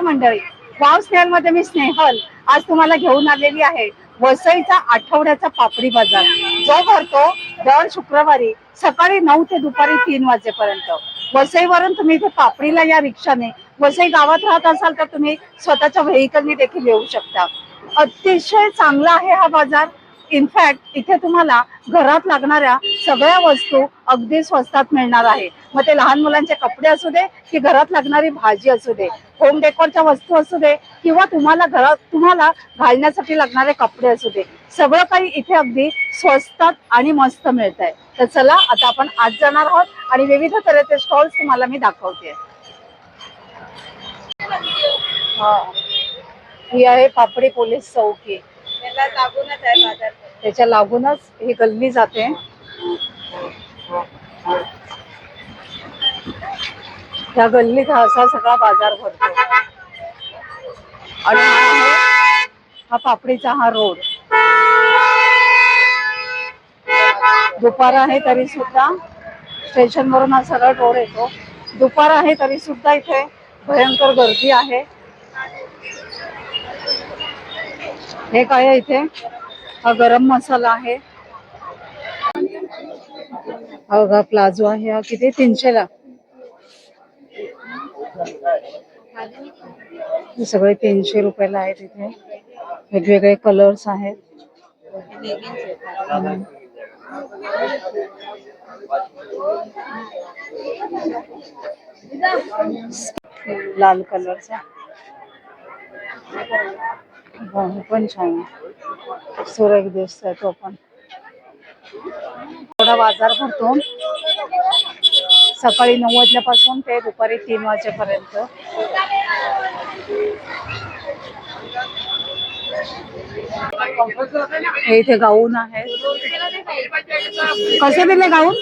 नमस्कार मंडळी. वाव स्नेहलमध्ये मी स्नेहल. आज तुम्हाला घेऊन आलेली आहे वसईचा आठवड्याचा पापडी बाजार. जो भरतो दर शुक्रवारी सकाळी नऊ ते दुपारी तीन वाजेपर्यंत. वसईवरून तुम्ही इथे पापडीला या रिक्षाने वसई गावात राहत असाल तर तुम्ही स्वतःच्या व्हेकलने देखील येऊ शकता. अतिशय चांगला आहे हा बाजार. इनफॅक्ट इथे तुम्हाला घरात लागणाऱ्या सगळ्या वस्तू अगदी स्वस्तात मिळणार आहे. मग ते लहान मुलांचे कपडे असू दे की घरात लागणारी भाजी असू दे होम डेकोरच्या वस्तू असू दे किंवा तुम्हाला घरात तुम्हाला घालण्यासाठी लागणारे कपडे असू दे सगळं काही इथे अगदी स्वस्तात आणि मस्त मिळत आहे तर चला आता आपण आज जाणार आहोत आणि विविध तऱ्हेचे स्टॉल्स तुम्हाला मी दाखवते. हा. ही आहे पापडी पोलीस चौकी. त्याच्या लागूनच ही गल्ली जाते. त्या गल्लीत हा असा सगळा बाजार भरतो. आणि हा आहे हा पापडीचा हा रोड. दुपार आहे तरी सुद्धा स्टेशन वरून हा सगळा रोड येतो. दुपार आहे तरी सुद्धा इथे भयंकर गर्दी आहे. हे काय आहे इथे? हा गरम मसाला आहे. हा प्लाझो आहे. हा किती? तीनशेला. हे सगळे तीनशे रुपयाला आहेत इथे. वेगवेगळे कलर्स आहेत. लाल कलरचा पण छान सुरेख दिसतोय तो पण. थोडा बाज़ार भरतो. सकाळी नऊ वाजल्यापासून ते दुपारी तीन वाजेपर्यंत. हे इथे गाऊन आहे. कसे दिले गाऊन?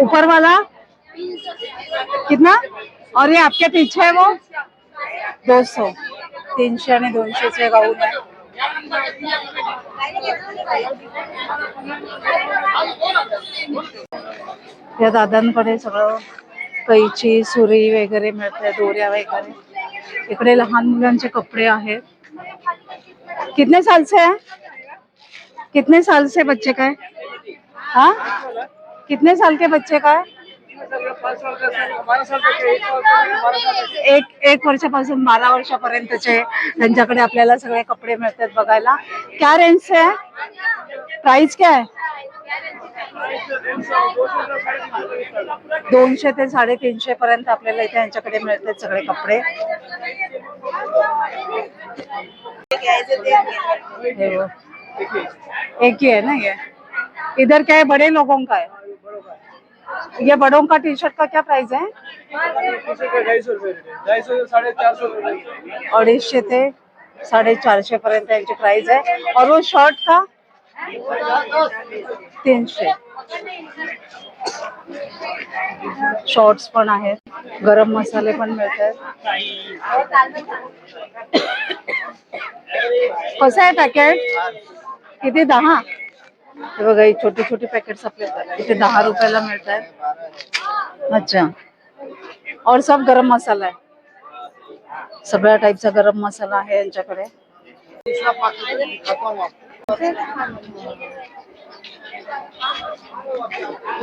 ऊपर वाला कितना? और ये आपके पीछे है वो? दो सौ. तीनशे आणि दोनशेचे गाऊन आहे. या दादांकडे सगळं कैची सुरी वगैरे मिळते दोऱ्या वगैरे. इकडे लहान मुलांचे कपडे आहेत. कितने साल से है कितने साल से बच्चे का है? हाँ कितने साल के बच्चे का है एक एक वर्षापासून बारा वर्षापर्यंतचे त्यांच्याकडे आपल्याला सगळे कपडे मिळतात बघायला. क्या रेंज से है प्राइस क्या? है दोनशे ते साडेतीनशे पर्यंत आपल्याला इथे यांच्याकडे मिळतात सगळे कपडे. एक ही है ना ये इधर क्या? है बड़े लोगों का है ये बड़ों का टी शर्ट का क्या प्राइस है? अडीचशे ते साडेचारशे पर्यंत यांची प्राइस आहे और वो शर्ट का? तीनशे शॉर्ट्स पण आहेत. गरम मसाले पण मिळतात. कसं आहे पॅकेट किती? दहा? हे बघा, ही छोटी छोटी पॅकेट्स आपल्याला इथे दहा रुपयाला मिळतात अच्छा. और सब गरम मसाला आहे. सगळ्या टाईपचा गरम मसाला आहे यांच्याकडे.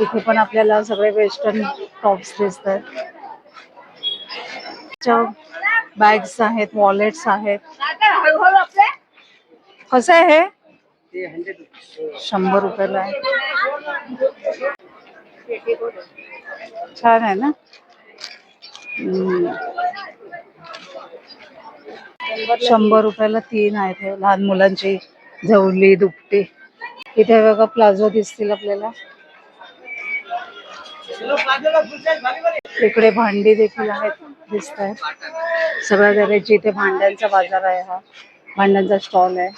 इथे पण आपल्याला सगळे वेस्टर्न टॉप्स दिसतात बॅग्स आहेत वॉलेट्स आहेत. कसं आहे हे शंभर रुपयाला आहे. छान आहे ना? हम्म. शंभर रुपयाला तीन आहेत लहान मुलांची. झवली दुपटी. इथे बघा प्लाझो दिसतील आपल्याला. इकडे भांडी देखील आहेत दिसत आहेत. सगळ्या तऱ्हेची इथे भांड्यांचा बाजार आहे हा. भांड्यांचा स्टॉल आहे.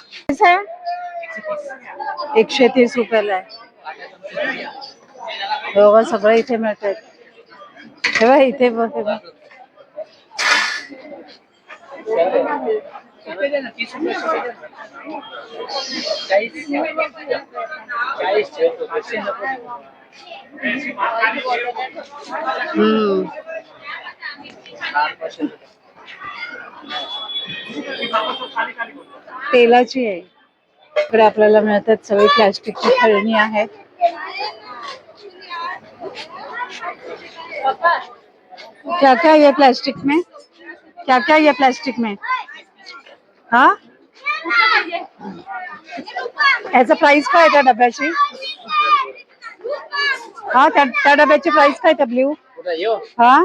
एकशे तीस रुपयाला आहे. बघा सगळं इथे मिळतात तेव्हा इथे बघ बघ. हम्म. तेलाची आहे. इकडे आपल्याला मिळतात सगळी प्लॅस्टिकची खेळणी आहेत. क्या क्या ये प्लास्टिक में? क्या क्या ये प्लास्टिक में? हा? याचं प्राइस काय आहे त्या डब्याची हा त्या त्या डब्याची प्राइस काय त्या ब्ल्यू हा?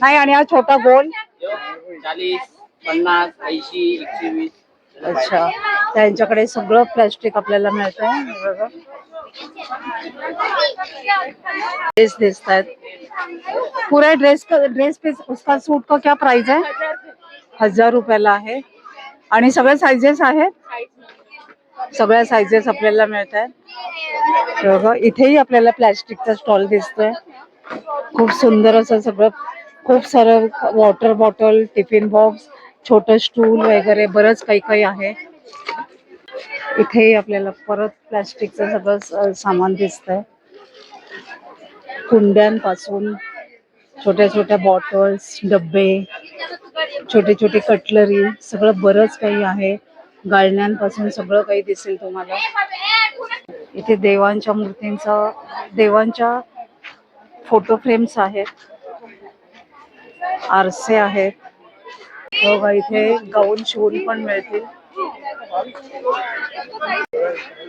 नाही आणि हा छोटा गोल? चाळीस पन्नास ऐंशी एकशे वीस. अच्छा. त्यांच्याकडे सगळं प्लास्टिक आपल्याला मिळत आहे बघा. ड्रेस दिसत आहेत पुरा ड्रेस ड्रेस पे उसका सूट का क्या प्राइस है हजार रुपयाला आहे. आणि सगळ्या साइजेस आहेत? सगळ्या साइजेस आपल्याला मिळत आहेत. बघा इथेही आपल्याला प्लॅस्टिकचा स्टॉल दिसतोय. खूप सुंदर असं सगळं खूप सारं वॉटर बॉटल टिफिन बॉक्स छोटं स्टूल वगैरे बरंच काही काही आहे. इथेही आपल्याला परत प्लॅस्टिकचं सगळं सामान दिसतंय. कुंड्यांपासून छोट्या छोट्या बॉटल्स डब्बे छोटे छोटे कटलरी सगळं बरंच काही आहे. गाळण्यांपासून सगळं काही दिसेल तुम्हाला. इथे देवांच्या मूर्तींचा देवांच्या फोटो फ्रेम्स आहेत. आरसे आहेत. बघा इथे गाऊन शिवून पण मिळतील.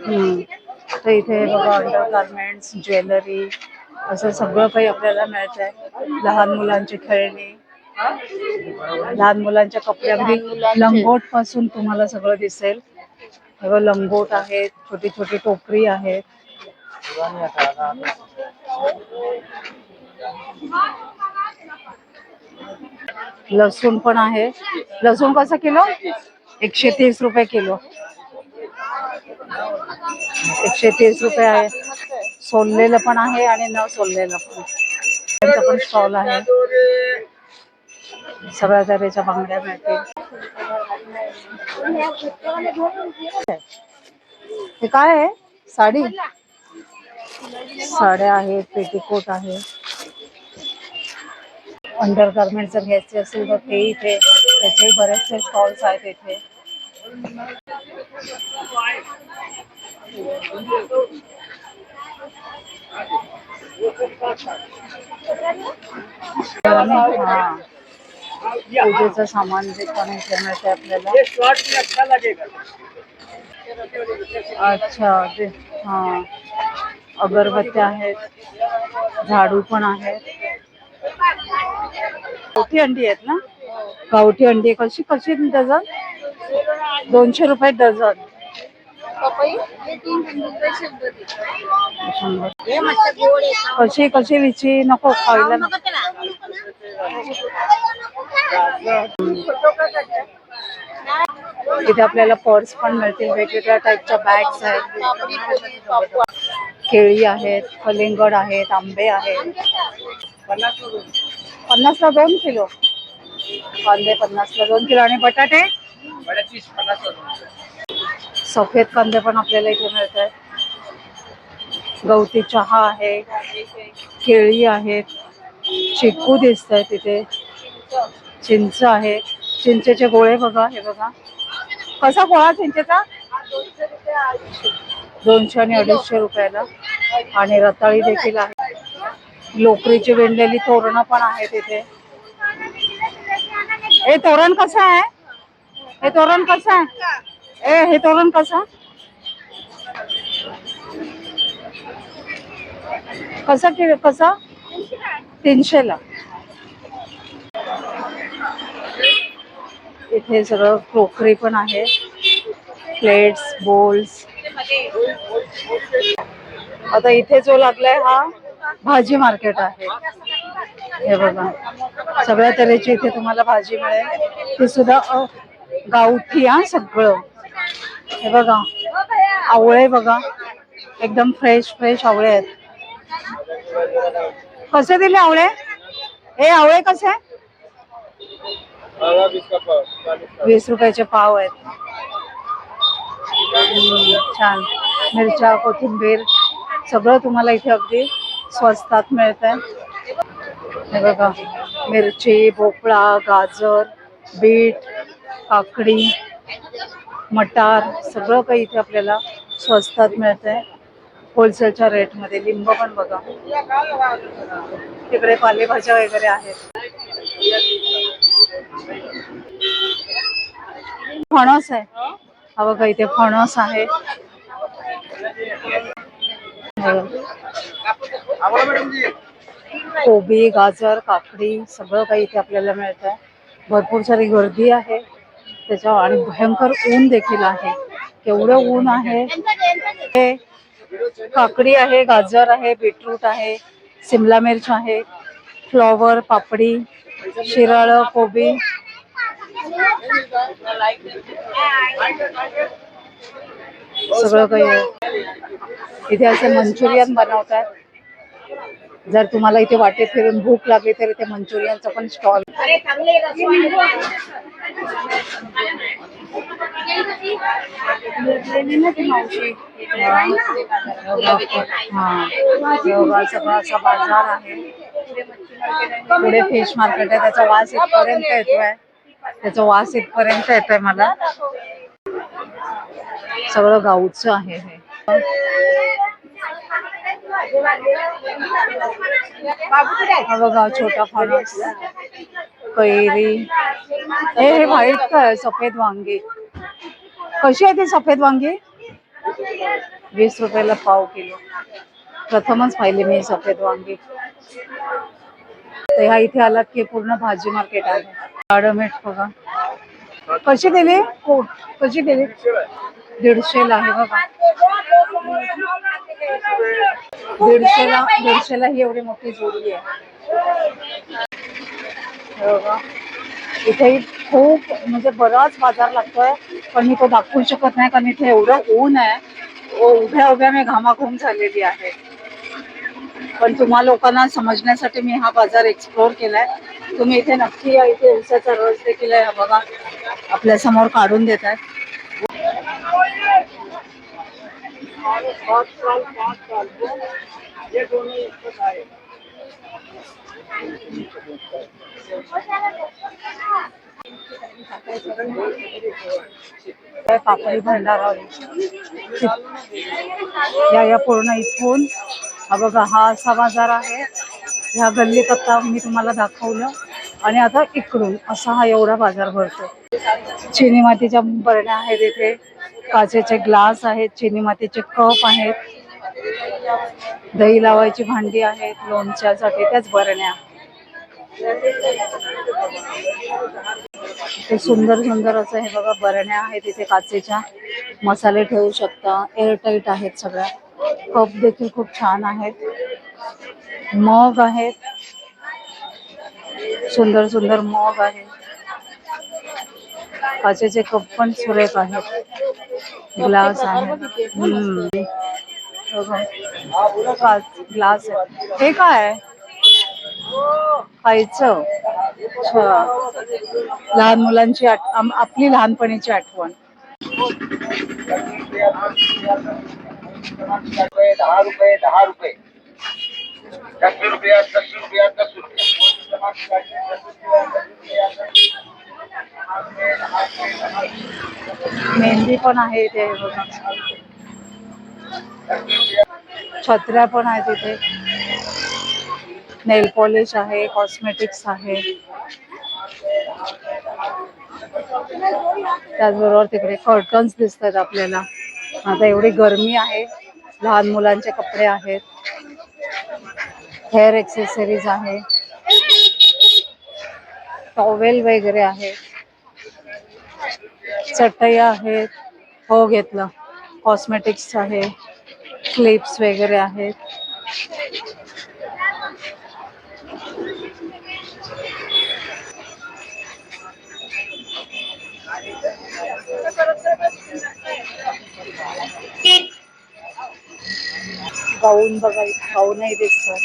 हम्म. तर इथे बघा अंडर गार्मेंट्स ज्वेलरी असं सगळं काही आपल्याला मिळत आहे लहान मुलांची खेळणी. लहान मुलांच्या कपडे अगदी लंगोटपासून तुम्हाला सगळं दिसेल. हे बघा, लंगोट आहेत छोटी छोटी टोकरी आहेत. लसूण पण आहे. लसूण कसं किलो? एकशे तीस रुपये किलो. एकशे तीस रुपये आहे. सोललेलं पण आहे आणि न सोललेलं पण. स्टॉल आहे. सगळ्या तऱ्हेच्या बांगड्या मिळतील. हे काय आहे? साडी? साड्या आहेत, पेटीकोट आहे. अंडर घ्यायचे असेल तर ते इथे त्याचे बरेचसे स्टॉल्स आहेत इथे. हा. पूजेचं सामान जे पण इथे मिळते आपल्याला. अच्छा अच्छा ते हा. अगरबत्त्या आहेत झाडू पण आहेत. गावठी अंडी आहेत ना? गावठी अंडी कशी कशी डझन? दोनशे रुपये डझन. कशी कशी विची? नको खायला. इथे आपल्याला पर्स पण मिळतील. वेगवेगळ्या टाईपच्या बॅग्स आहेत. केळी आहेत कलिंगड आहेत आंबे आहेत. पन्नासला दोन किलो. कांदे पन्नासला दोन किलो आणि बटाटे. सफेद कांदे पण आपल्याला इथे मिळत आहेत गवती चहा आहे केळी आहेत चिक्कू दिसत आहेत तिथे. चिंच आहे. चिंचेचे गोळे बघा हे बघा. कसा गोळा चिंचेचा? दोनशे आणि अडीचशे रुपयाला. आणि रताळी देखील आहे. लोकरीची विणलेली तोरणं पण आहेत इथे. हे तोरण कसं आहे? हे तोरण कसं आहे? ए हे तोरण कसं? कसं कि कसं? तीनशेला. इथे सगळं क्रोकरी पण आहे. प्लेट्स बोल्स आता इथे जो लागलाय हा भाजी मार्केट आहे. हे बघा. सगळ्या तऱ्हेची इथे तुम्हाला भाजी मिळेल. ती सुद्धा गावठी हा सगळं. हे बघा. आवळे बघा. एकदम फ्रेश फ्रेश आवळे आहेत. कसे दिले आवळे? हे आवळे कसे? वीस रुपयाचे पाव आहेत. छान. मिरच्या कोथिंबीर सगळं तुम्हाला इथे अगदी स्वस्तात मिळत आहे हे बघा मिरची भोपळा गाजर बीट काकडी मटार सगळं काही इथे आपल्याला स्वस्तात मिळतंय. होलसेलच्या रेटमध्ये लिंब पण बघा. तिकडे पालेभाज्या वगैरे आहेत. फणस आहे. हा बघा इथे फणस आहे. कोबी, गाजर, काकडी सगळं काही भरपूर सारी गर्दी आणि भयंकर ऊन देखील आहे. केवढं ऊन हे काकडी आहे, गाजर आहे, बीटरूट आहे, सिमला मिर्च आहे, फ्लॉवर, पापडी, शिराळ, कोबी. सगळं काही आहे. इथे असे जर तुम्हाला इथे वाटेत फिरून भूक लागली तर इथे मंचुरियनचा पण स्टॉल. हा सगळा असा बाजार आहे. पुढे फिश मार्केट आहे त्याचा वास इथपर्यंत येतोय. त्याचा वास इथपर्यंत येतोय मला. सगळं गावचं आहे हे. हा बघा छोटा फणस कैरी हे हे व्हाईट सफ़ेद वांगी. कशी ती सफ़ेद वांगी? वीस रुपयाला पाव किलो. प्रथमच पाहिली मी सफ़ेद वांगी. तर ह्या इथे आलात की पूर्ण भाजी मार्केट काळं मीठ बघा. कशी दिली? कोट कशी दिली? दीडशेला आहे बघा. दीडशेला दीडशेला ही एवढी मोठी जोडी आहे. हो इथेही इथे खूप म्हणजे बराच बाजार लागतोय पण मी तो दाखवू शकत नाही कारण इथे एवढं ऊन आहे. उभ्या उभ्या मी घामाघूम झालेली आहे. पण तुम्हा लोकांना समजण्यासाठी मी हा बाजार एक्सप्लोर केलाय. तुम्ही इथे नक्की या इथे उसाचा रस देखील आहे बघा. आपल्यासमोर काढून देतात काय पापडी भंडारा या या पूर्ण इथून. हा बघा हा असा बाजार आहे. ह्या गल्लीत आता मी तुम्हाला दाखवलं. आणि आता इकडून असा हा एवढा बाजार भरतो चिनी मातीच्या बरण्या आहेत इथे. काचेचे ग्लास आहेत चिनी मातीचे कप आहेत दही लावायची भांडी आहेत लोणच्यासाठी त्याच बरण्या. ते सुंदर सुंदर असं हे बघा बरण्या आहेत इथे काचेच्या. मसाले ठेवू शकता एअरटाईट आहेत सगळ्या. कप देखील खूप छान आहेत. मग आहेत. सुंदर सुंदर मग आहेत. काचेचे कप पण सुरेख आहेत. ग्लास आहे. काच ग्लास आहे. हे काय? आहे खायचं लहान मुलांची आपली लहानपणीची आठवण. रुपये दहा रुपये दहा रुपये. दस रुपया दस रुपया दस मेहंदी पण आहे इथे छत्र्या पण आहेत इथे. नेल पॉलिश आहे कॉस्मेटिक्स आहे. त्याचबरोबर तिकडे कर्टन्स दिसतात आपल्याला. आता एवढी गरमी आहे. लहान मुलांचे कपडे आहेत. हेअर एक्सेसरीज आहे. टॉवेल वगैरे आहे. चटई आहेत हो घेतलं. कॉस्मेटिक्स आहे क्लिप्स वगैरे आहेत. गाऊन बघा गाऊनही दिसतात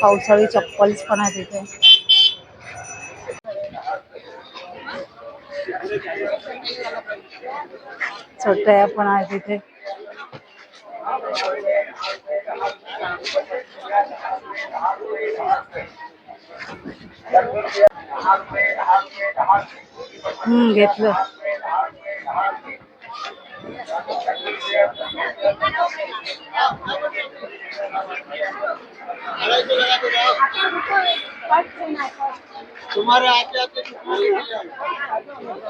पावसाळी चप्पल्स पण आहेत तिथे चटया पण आहेत रुपये हम्म घेतलं.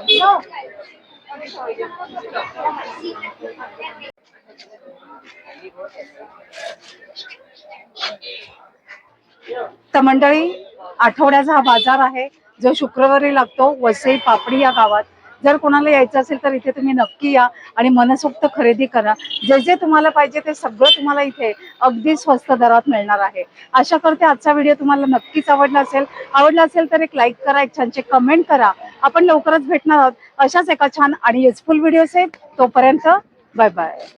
रुपये तर मंडळी आठवड्याचा हा बाजार आहे. जो शुक्रवारी लागतो वसई पापडी या गावात. जर कोणाला यायचं असेल तर इथे तुम्ही नक्की या आणि मनसोक्त खरेदी करा. जे जे तुम्हाला पाहिजे ते सगळं तुम्हाला इथे अगदी स्वस्त दरात मिळणार आहे. आशा करते आजचा व्हिडिओ तुम्हाला नक्कीच आवडला असेल. आवडला असेल तर एक लाईक करा एक छानचे कमेंट करा. आपण लवकरच भेटणार आहोत. अशाच एका छान आणि युजफुल व्हिडिओ तोपर्यंत बाय बाय